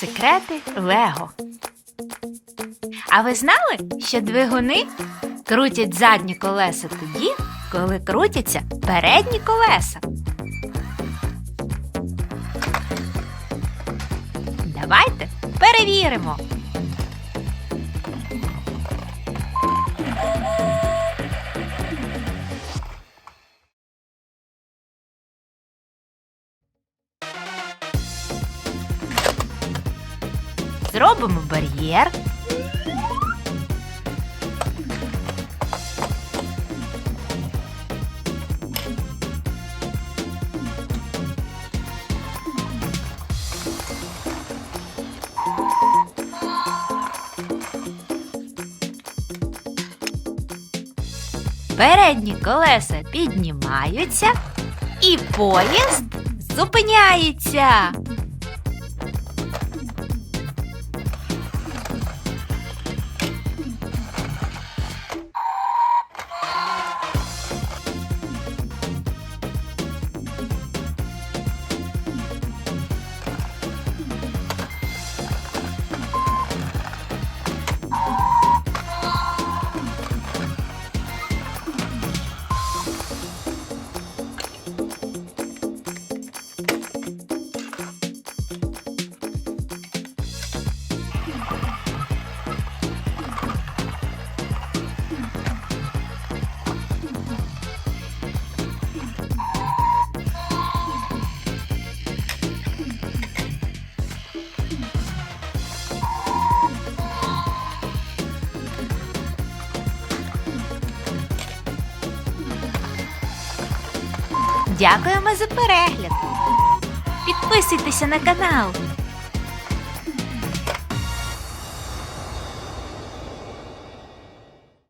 Секрети Лего. А ви знали, що двигуни крутять задні колеса тоді, коли крутяться передні колеса? Давайте перевіримо. Зробимо бар'єр. Передні колеса піднімаються і поїзд зупиняється. Дякуємо за перегляд. Підписуйтеся на канал.